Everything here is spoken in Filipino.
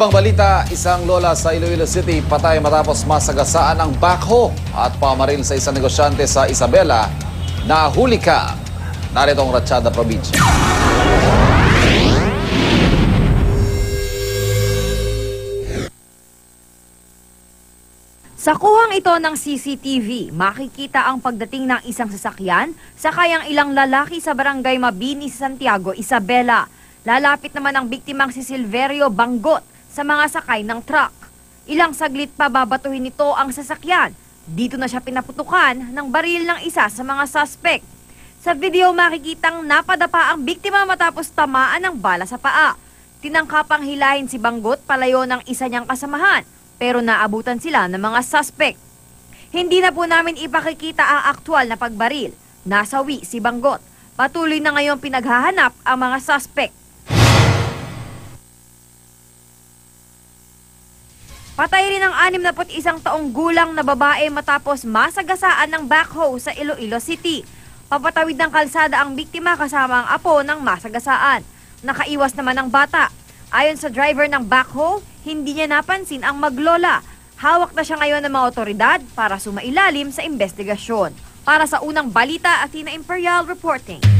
Ibang balita, isang lola sa Iloilo City patay matapos masagasaan ng backhoe at pamaril sa isang negosyante sa Isabela na huli ka. Narito ang Ratchada Provincia. Sa kuhang ito ng CCTV, makikita ang pagdating ng isang sasakyan sa kayang ilang lalaki sa barangay Mabini, Santiago, Isabela. Lalapit naman ang biktimang si Silverio Banggot sa mga sakay ng truck. Ilang saglit pa babatuhin nito ang sasakyan. Dito na siya pinaputukan ng baril ng isa sa mga suspect. Sa video makikitang napadapa ang biktima matapos tamaan ng bala sa paa. Tinangkapang hilahin si Banggot palayo ng isa niyang kasamahan pero naabutan sila ng mga suspect. Hindi na po namin ipakikita ang aktual na pagbaril. Nasawi si Banggot. Patuloy na ngayon pinaghahanap ang mga suspect. Patay rin ang 61 taong gulang na babae matapos masagasaan ng backhoe sa Iloilo City. Papatawid ng kalsada ang biktima kasama ang apo ng masagasaan. Nakaiwas naman ang bata. Ayon sa driver ng backhoe, hindi niya napansin ang maglola. Hawak na siya ngayon ng mga otoridad para sumailalim sa investigasyon. Para sa unang balita, Athena Imperial reporting.